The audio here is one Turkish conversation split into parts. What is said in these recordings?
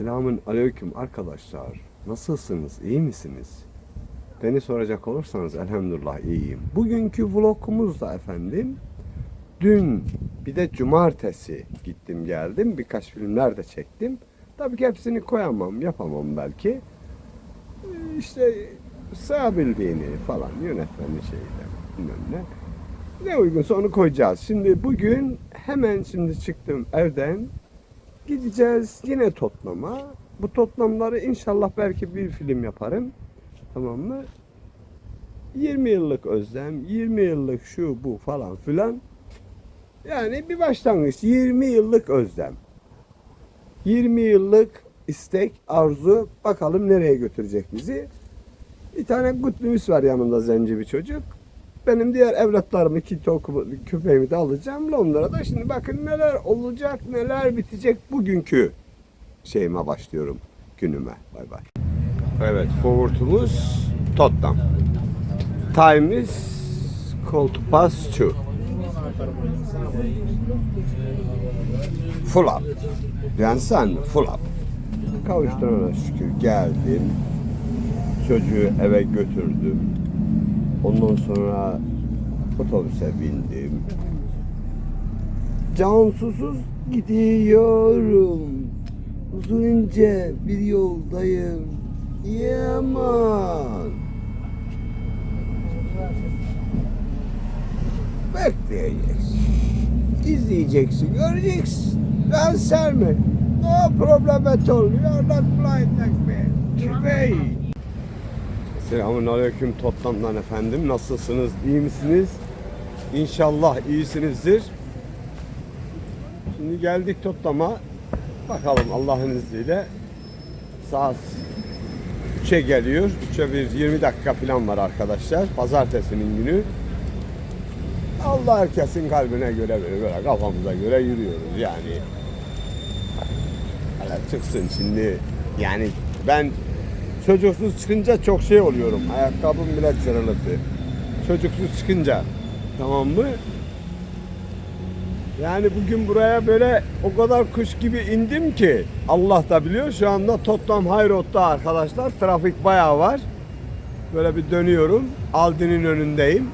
Selamün aleyküm arkadaşlar. Nasılsınız? İyi misiniz? Beni soracak olursanız elhamdülillah iyiyim. Bugünkü vlogumuz da efendim dün bir de cumartesi gittim geldim. Birkaç filmler de çektim. Tabii ki hepsini koyamam, yapamam belki. İşte sığabildiğini falan yönetmeni şeyle bilmem ne. Ne uygunsa onu koyacağız. Şimdi bugün hemen şimdi çıktım evden. Gideceğiz yine Tottenham'a. Bu Tottenham'ları inşallah belki bir film yaparım. Tamam mı? 20 yıllık özlem, 20 yıllık şu bu falan filan. Yani bir başlangıç. 20 yıllık özlem. 20 yıllık istek, arzu. Bakalım nereye götürecek bizi. Bir tane Gutlumus var yanımda zenci bir çocuk. Benim diğer evlatlarımı, iki köpeğimi de alacağım Londra'da. Şimdi bakın neler olacak, neler bitecek bugünkü şeyime başlıyorum günüme. Bay bay. Evet, forward'umuz Tottenham. Time is call to pass two. Full up. Yani sen full up. Kavuşturana şükür geldim. Çocuğu eve götürdüm. Ondan sonra otobüse bindim. Cansuzsuz gidiyorum. Uzunca bir yoldayım. Yaman. Bekleyeceksin. İzleyeceksin, göreceksin. Ben serme. No problem at all. You are not blind like me. Köpeği. Selamun Aleyküm Tottenham'dan efendim. Nasılsınız? İyi misiniz? İnşallah iyisinizdir. Şimdi geldik Tottenham'a. Bakalım Allah'ın izniyle saat 3'e geliyor. 3'e bir 20 dakika falan var arkadaşlar. Pazartesinin günü. Allah herkesin kalbine göre böyle, böyle kafamıza göre yürüyoruz yani. Hele çıksın şimdi yani ben çocuksuz çıkınca çok şey oluyorum. Ayakkabım bile çırılıktı. Çocuksuz çıkınca tamam mı? Yani bugün buraya böyle o kadar kuş gibi indim ki Allah da biliyor şu anda Tottenham High Road'da arkadaşlar trafik bayağı var. Böyle bir dönüyorum. Aldi'nin önündeyim.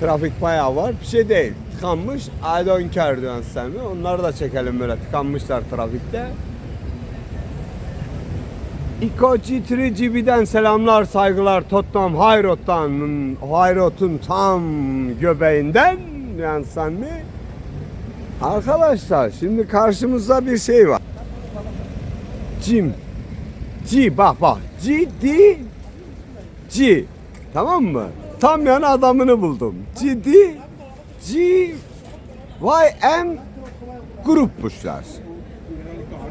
Trafik bayağı var. Bir şey değil. Tıkanmış. I don't care diyorsun sen? Onları da çekelim böyle. Tıkanmışlar trafikte. İko G3 GB'den selamlar saygılar Tottenham High Road'un tam göbeğinden yani sen mi? Arkadaşlar şimdi karşımızda bir şey var. Jim. G bak bak. G D G. Tamam mı? Tam yani adamını buldum. G D G Y M grupmuşlar.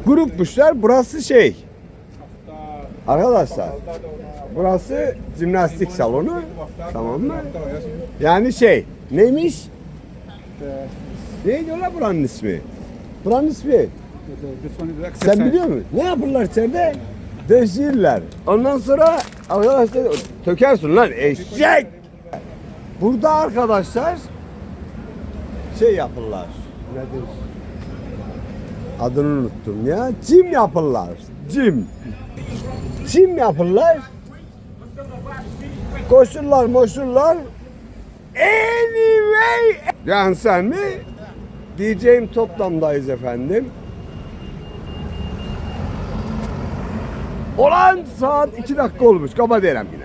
Grupmuşlar. Burası şey. Arkadaşlar burası jimnastik salonu tamam mı? Yani şey neymiş? Neydi ola buranın ismi? Buranın ismi. Sen biliyor musun? Ne yapırlar içeride? Döşürler. Ondan sonra arkadaşlar tökersin lan eşek. Burada arkadaşlar şey yapırlar. Nedir? Adını unuttum ya. Cim yapırlar. Cim. Cim yapırlar. Koşurlar moşurlar. Anyway. Yani sen mi? Diyeceğim toplamdayız efendim. Olan saat 2 dakika olmuş. Kaba derim yine.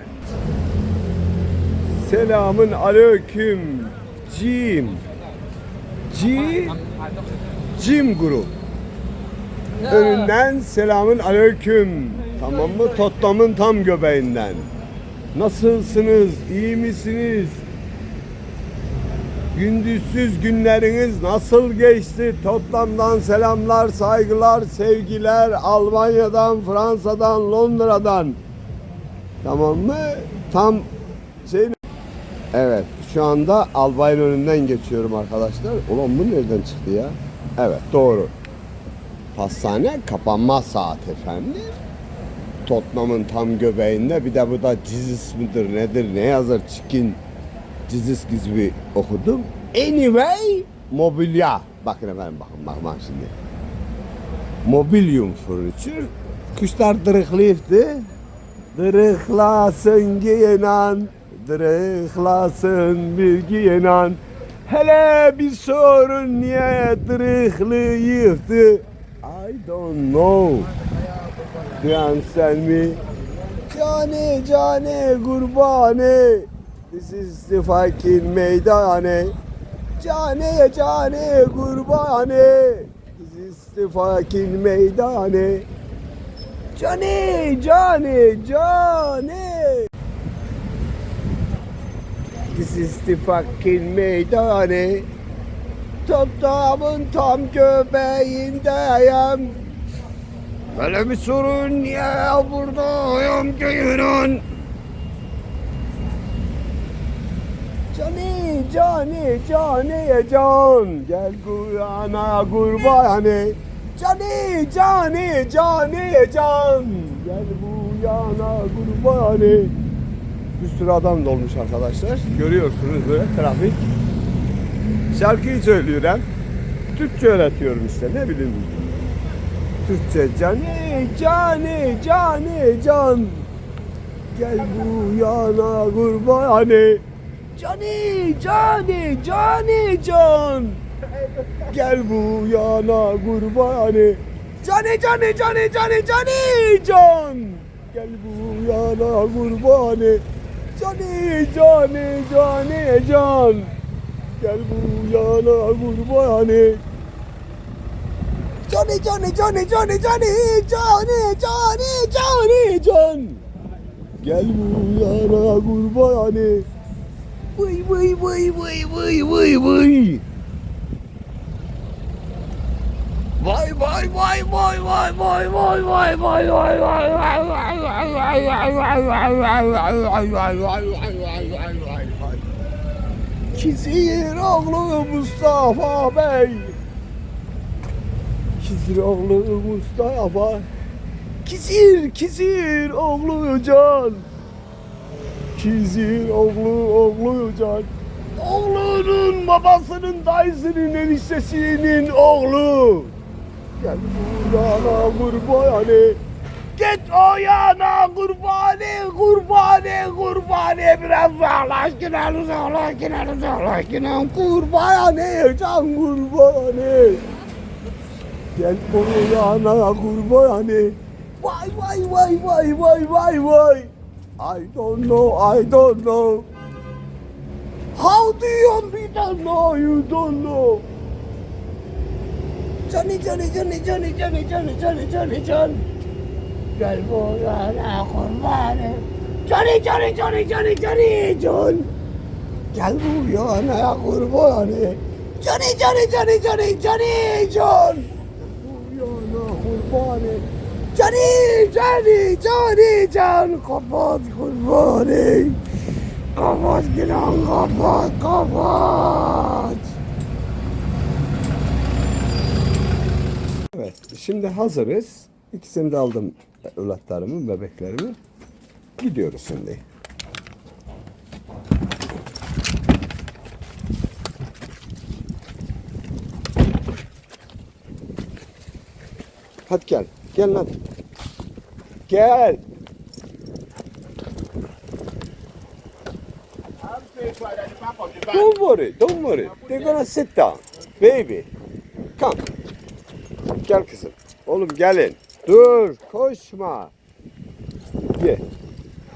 Selamın aleyküm. Cim. C. Cim grup. Önünden selamın aleyküm. Tamam mı? Tottamın tam göbeğinden. Nasılsınız? İyi misiniz? Gündüzsüz günleriniz nasıl geçti? Tottenham'dan selamlar, saygılar, sevgiler. Almanya'dan, Fransa'dan, Londra'dan. Tamam mı? Tam şey Evet, şu anda Albay'ın önünden geçiyorum arkadaşlar. Ulan bu nereden çıktı ya? Evet, doğru. Pastane kapanma saat efendim. Tottenham'ın tam göbeğinde bir de bu da Cizis midir nedir ne yazar çikin Cizis gibi okudum. Anyway mobilya. Bakın efendim bakın bakın bakın şimdi. Mobilyum furniture. Kuşlar dırıklıydı. Dırıklasın giyinan, dırıklasın bir giyinan. Hele bir sorun niye dırıklıyıktı? I don't know. Duyan sen mi? Cane cane kurbane. This is the fucking meydane. Cane cane kurbane. This is the fucking meydane. Cane cane cane. This is the fucking meydane. Toprağımın tam göbeğindeyim. Böyle bir sorun niye buradayım köyünün? Cani, cani, cani, can. Gel kuyana kurbani. Cani, cani, cani, can. Gel bu yana kurbani. Bir sürü adam dolmuş arkadaşlar. Görüyorsunuz böyle trafik. Şarkıyı söylüyorum. Türkçe öğretiyorum işte ne bileyim. Türkçe cani, cani, cani, can. Gel bu yana kurbani. Cani, cani, cani, can. Gel bu yana kurbani. Cani, cani, cani, cani, cani, can. Gel bu yana kurbani. Cani, cani, cani, can. Gel bu yana kurbani. Johnny, Johnny, Johnny, Johnny, Johnny, Johnny, Johnny, Johnny, John. Gel bu yana kurbani. Vıy vıy vıy vıy vıy vıy vıy. Vay vay vay vay vay vay vay vay vay vay vay vay vay vay vay vay vay vay vay. Kizir oğlu Mustafa Bey. Kizir oğlu Mustafa. Kizir, Kizir oğlu Can. Kizir oğlu oğlu Can. Oğlunun babasının dayısının eniştesinin oğlu. Gel bu yana kurbani. Git o yana kurbani, kurbani, kurbani. Biraz uzaklaş, gidelim uzaklaş, gidelim uzaklaş, gidelim kurbani, can kurbani. Gel bu yana kurbani. Vay vay vay vay vay vay vay. I don't know, I don't know. How do you be don't know, you don't know. Johnny, Johnny, Johnny, Johnny, Johnny, Johnny, Johnny, Johnny, John. Gel bu yana kurbani. Johnny, Johnny, Johnny, Johnny, Johnny, John. Gel bu yana kurbani. Johnny, Johnny, Johnny, Johnny, Johnny, John. جانا قربانه جانی جانی جانی جان قباد قربانه قباد گران قباد قباد Evet şimdi hazırız. İkisini de aldım evlatlarımı, bebeklerimi. Gidiyoruz şimdi. Hadi gel. Gel lan. Gel. Don't worry, don't worry. They're gonna sit down. Baby. Come. Gel kızım. Oğlum gelin. Dur, koşma. Gel.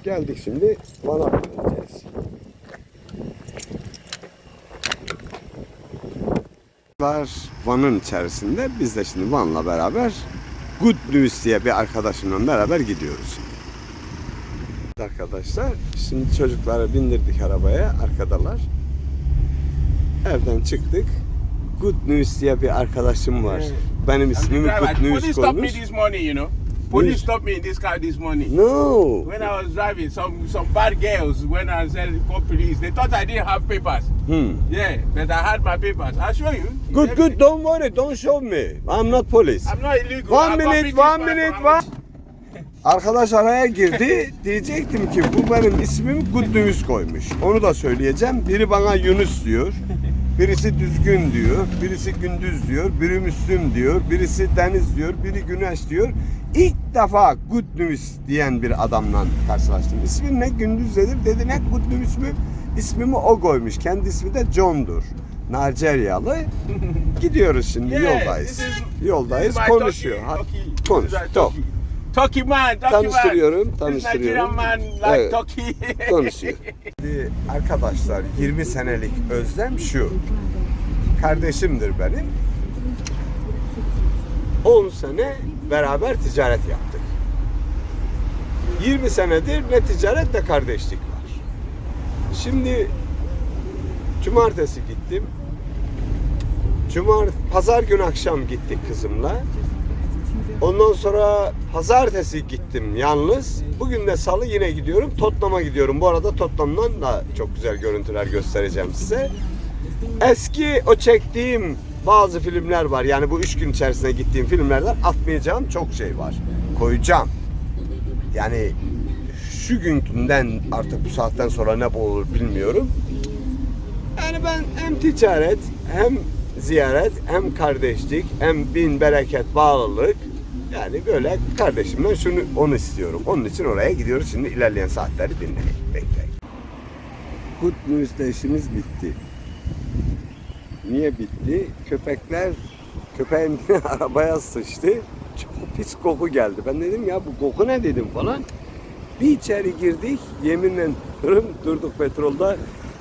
Geldik şimdi Van'a bineceğiz. Van'ın içerisinde. Biz de şimdi Van'la beraber Good News diye bir arkadaşımla beraber gidiyoruz. Arkadaşlar şimdi çocukları bindirdik arabaya arkadalar. Evden çıktık. Good News diye bir arkadaşım var. Benim ismimi. Good News Police stopped me koymuş. this morning, you know. Police stopped me in this car this morning. No. When I was driving, some some bad girls when I said call police, they thought I didn't have papers. Hmm. Yeah, but I had my papers. I'll show you. Good good don't worry don't show me. I'm not police. I'm not illegal. One I minute, one minute, one. Arkadaş araya girdi. Diyecektim ki bu benim ismim Good News koymuş. Onu da söyleyeceğim. Biri bana Yunus diyor. Birisi düzgün diyor, birisi gündüz diyor, biri Müslüm diyor, birisi deniz diyor, biri güneş diyor. İlk defa Good News diyen bir adamla karşılaştım. İsmin ne? Gündüz dedim. Dedi ne Good News mü? İsmimi o koymuş. Kendi ismi de John'dur. Nijeryalı. Gidiyoruz şimdi Yeah, yoldayız. is- Yoldayız konuşuyor. Konuş. Talk. Turkey. Man, Turkey Tanıştırıyorum, man. tanıştırıyorum. Man like Evet. Turkey. konuşuyor. Şimdi arkadaşlar 20 senelik özlem şu. Kardeşimdir benim. 10 sene beraber ticaret yaptık. 20 senedir ne ticaret ne kardeşlik. Şimdi cumartesi gittim. Cumar pazar gün akşam gittik kızımla. Ondan sonra pazartesi gittim yalnız. Bugün de salı yine gidiyorum. Tottenham'a gidiyorum. Bu arada Tottenham'dan da çok güzel görüntüler göstereceğim size. Eski o çektiğim bazı filmler var. Yani bu üç gün içerisinde gittiğim filmlerden atmayacağım çok şey var. Koyacağım. Yani şu günden artık bu saatten sonra ne olur bilmiyorum. Yani ben hem ticaret hem ziyaret hem kardeşlik hem bin bereket bağlılık yani böyle kardeşimden şunu onu istiyorum. Onun için oraya gidiyoruz. Şimdi ilerleyen saatleri dinleyin. Bekleyin. News'de işimiz bitti. Niye bitti? Köpekler köpeğin arabaya sıçtı. Çok pis koku geldi. Ben dedim ya bu koku ne dedim falan. Bir içeri girdik. Yeminle hırım durduk petrolda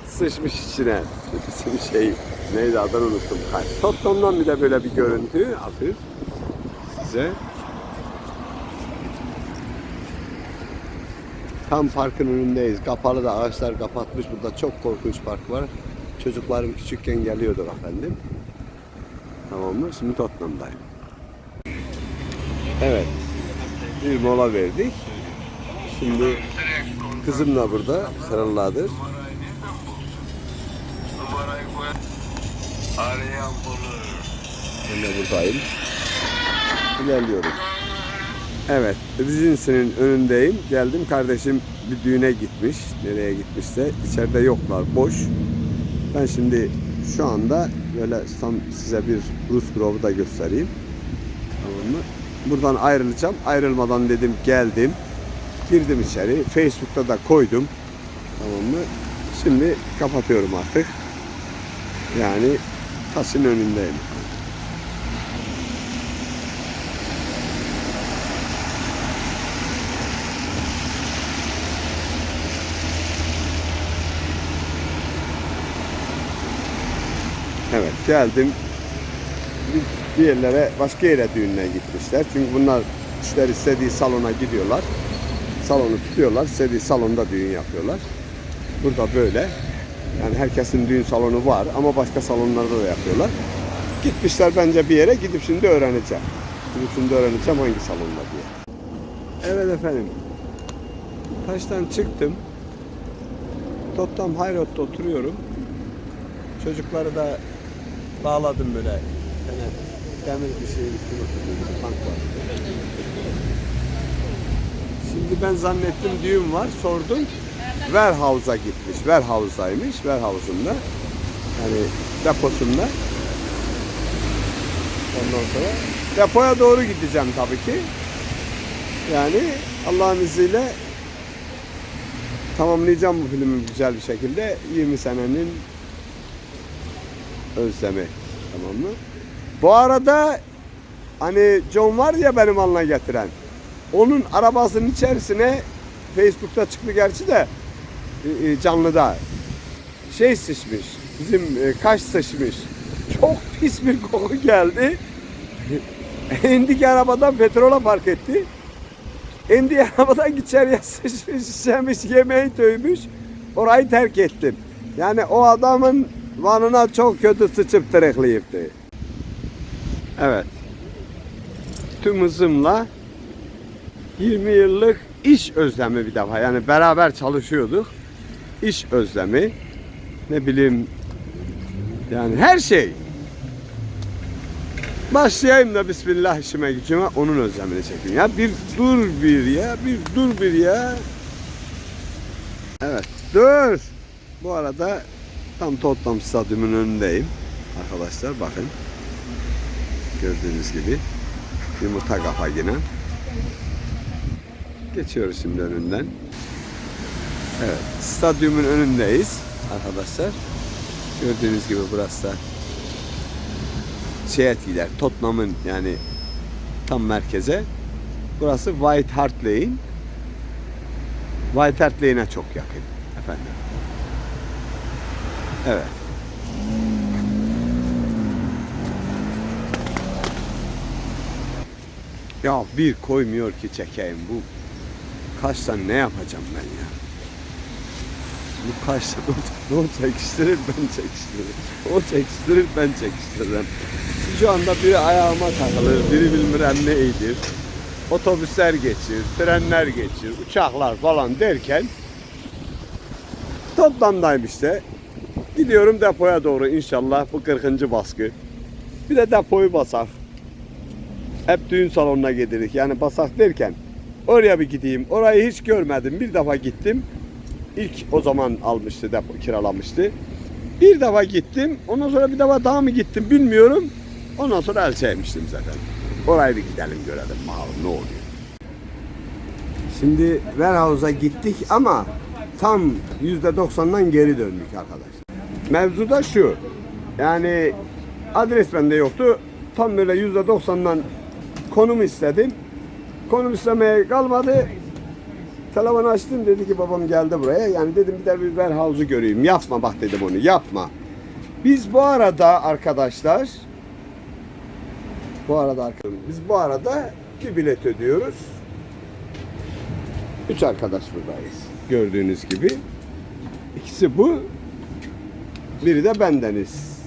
sıçmış içine. Bizim şey neydi adını unuttum. Ha, Tottenham'dan bir de böyle bir görüntü hafif size. Tam parkın önündeyiz. Kapalı da ağaçlar kapatmış. Burada çok korkunç park var. Çocuklarım küçükken geliyordu efendim. Tamam mı? Şimdi Tottenham'dayım. Evet. Bir mola verdik. Şimdi kızım da burada. Sarılladır. Arayan. Ben de buradayım. İlerliyoruz. Evet, Regency'nin önündeyim. Geldim kardeşim bir düğüne gitmiş. Nereye gitmişse içeride yoklar, boş. Ben şimdi şu anda böyle tam size bir Rus Grove'u da göstereyim. Tamam mı? Buradan ayrılacağım. Ayrılmadan dedim geldim. Girdim içeri. Facebook'ta da koydum. Tamam mı? Şimdi kapatıyorum artık. Yani taşın önündeyim. Evet geldim. Bir yerlere başka yere düğününe gitmişler. Çünkü bunlar işler istediği salona gidiyorlar. Salonu tutuyorlar. istediği salonda düğün yapıyorlar. Burada böyle. Yani herkesin düğün salonu var ama başka salonlarda da yapıyorlar. Gitmişler bence bir yere gidip şimdi öğreneceğim. Gidip şimdi öğreneceğim hangi salonda diye. Evet efendim. Taştan çıktım. High Road'da oturuyorum. Çocukları da bağladım böyle. Yani demir bir şeyin üstüne oturdum. Tank var. Şimdi ben zannettim düğün var. Sordum. Warehouse'a gitmiş. Warehouse'daymış. Warehouse'unda. Yani deposunda. Ondan sonra depoya doğru gideceğim tabii ki. Yani Allah'ın izniyle tamamlayacağım bu filmi güzel bir şekilde. 20 senenin özlemi. Tamam mı? Bu arada hani John var ya benim alına getiren. Onun arabasının içerisine Facebook'ta çıktı gerçi de e, e, canlıda şey sıçmış. Bizim e, kaş sıçmış. Çok pis bir koku geldi. İndik arabadan petrola park etti. İndi arabadan içeriye sıçmış, şişemiş, yemeği dövmüş. Orayı terk ettim. Yani o adamın vanına çok kötü sıçıp tırıklayıptı. Evet. Tüm hızımla 20 yıllık iş özlemi bir defa. Yani beraber çalışıyorduk. İş özlemi. Ne bileyim yani her şey. Başlayayım da Bismillah işime gücüme onun özlemini çekeyim. Ya bir dur bir ya, bir dur bir ya. Evet, dur. Bu arada Tam Tottenham Stadyumu'nun önündeyim. Arkadaşlar bakın. Gördüğünüz gibi. Yumurta kafa yine. Geçiyoruz şimdi önünden. Evet. Stadyumun önündeyiz arkadaşlar. Gördüğünüz gibi burası da şey etkiler. Tottenham'ın yani tam merkeze. Burası White Hart Lane. White Hart Lane'e çok yakın efendim. Evet. Ya bir koymuyor ki çekeyim bu. Kaçtan ne yapacağım ben ya? Bu kaçtan o, o çekiştirir ben çekiştiririm. O çekiştirir ben çekiştiririm. Şu anda biri ayağıma takılır, biri bilmem ne eğilir. Otobüsler geçir, trenler geçir, uçaklar falan derken toplamdayım işte. Gidiyorum depoya doğru inşallah bu 40. baskı. Bir de depoyu basak. Hep düğün salonuna gidirik. Yani basak derken oraya bir gideyim. Orayı hiç görmedim. Bir defa gittim. İlk o zaman almıştı depo kiralamıştı. Bir defa gittim. Ondan sonra bir defa daha mı gittim bilmiyorum. Ondan sonra el çekmiştim zaten. Oraya bir gidelim görelim bakalım ne oluyor. Şimdi warehouse'a gittik ama tam %90'dan geri döndük arkadaşlar. Mevzu da şu. Yani adres bende yoktu. Tam böyle %90'dan konum istedim. Konum istemeye kalmadı. Telefon açtım dedi ki babam geldi buraya. Yani dedim bir de bir warehouse'u göreyim. Yapma bak dedim onu yapma. Biz bu arada arkadaşlar bu arada arkadaşlar biz bu arada bir bilet ödüyoruz. Üç arkadaş buradayız. Gördüğünüz gibi. İkisi bu. Biri de bendeniz.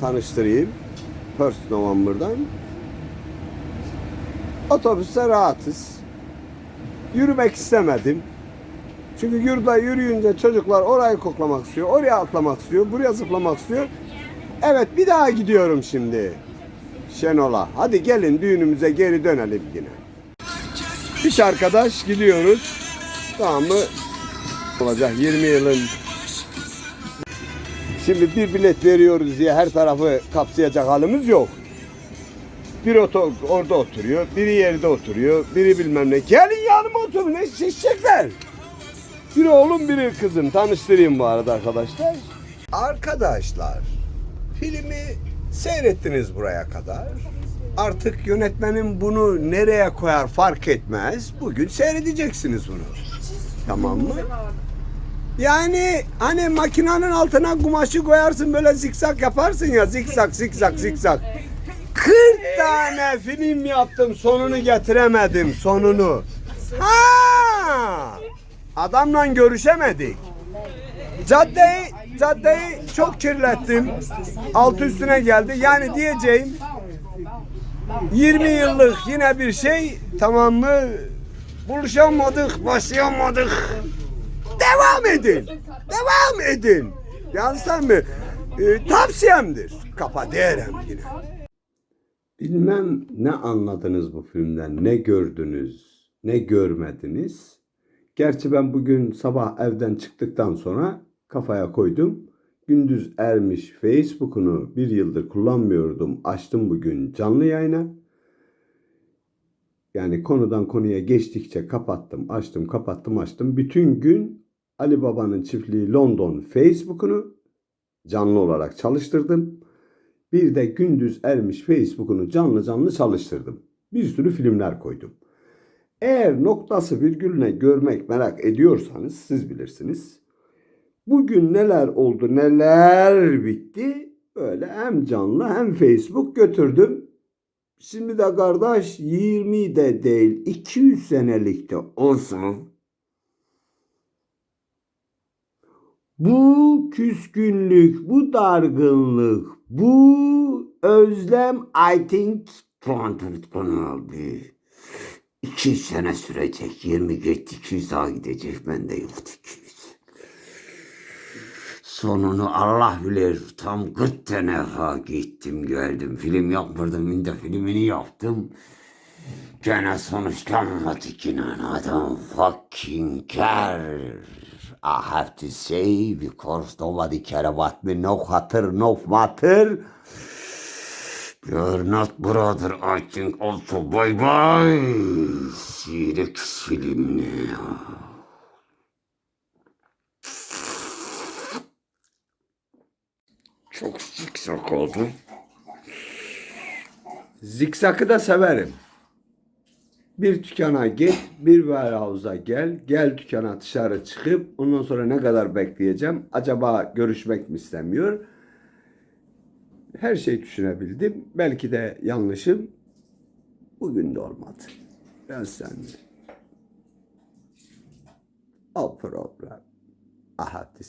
Tanıştırayım. First November'dan. Otobüste rahatız. Yürümek istemedim. Çünkü yurda yürüyünce çocuklar orayı koklamak istiyor, oraya atlamak istiyor, buraya zıplamak istiyor. Evet bir daha gidiyorum şimdi. Şenol'a. Hadi gelin düğünümüze geri dönelim yine. Üç arkadaş gidiyoruz. Tamam mı? Olacak 20 yılın. Şimdi bir bilet veriyoruz diye her tarafı kapsayacak halimiz yok. Biri oto- orada oturuyor, biri yerde oturuyor, biri bilmem ne. Gelin yanıma oturun, ne şişecekler. Biri oğlum, biri kızım. Tanıştırayım bu arada arkadaşlar. Arkadaşlar, filmi seyrettiniz buraya kadar. Artık yönetmenim bunu nereye koyar fark etmez. Bugün seyredeceksiniz bunu. Tamam mı? Yani hani makinenin altına kumaşı koyarsın böyle zikzak yaparsın ya zikzak zikzak zikzak. 40 tane film yaptım sonunu getiremedim sonunu. Ha! Adamla görüşemedik. Caddeyi, caddeyi çok kirlettim. Altı üstüne geldi. Yani diyeceğim 20 yıllık yine bir şey tamam mı? Buluşamadık, başlayamadık. Devam edin. Devam edin. Yansın mı? Ee, tavsiyemdir. Kapa derim yine. Bilmem ne anladınız bu filmden, ne gördünüz, ne görmediniz. Gerçi ben bugün sabah evden çıktıktan sonra kafaya koydum. Gündüz ermiş Facebook'unu bir yıldır kullanmıyordum. Açtım bugün canlı yayına. Yani konudan konuya geçtikçe kapattım, açtım, kapattım, açtım. Bütün gün Ali Baba'nın çiftliği London Facebook'unu canlı olarak çalıştırdım. Bir de gündüz ermiş Facebook'unu canlı canlı çalıştırdım. Bir sürü filmler koydum. Eğer noktası virgülüne görmek merak ediyorsanız siz bilirsiniz. Bugün neler oldu neler bitti. Böyle hem canlı hem Facebook götürdüm. Şimdi de kardeş 20 de değil 200 senelikte olsun. Bu küskünlük, bu dargınlık, bu özlem I think 200 200 sene sürecek. 20 geçti 200 daha gidecek. Bende yoktu 200. Sonunu Allah bilir. Tam 40 tane gittim geldim. Film yapmadım. Şimdi filmini yaptım. Gene sonuçlanmadı inan adam fucking care. I have to say because nobody care about me, no hatter, no matter. You're not brother, I think also bye bye. See you. Çok zikzak oldu. Zikzakı da severim. Bir dükkana git, bir warehouse'a gel. Gel dükkana dışarı çıkıp ondan sonra ne kadar bekleyeceğim? Acaba görüşmek mi istemiyor? Her şeyi düşünebildim. Belki de yanlışım. Bugün de olmadı. Sendim. No problem. I have to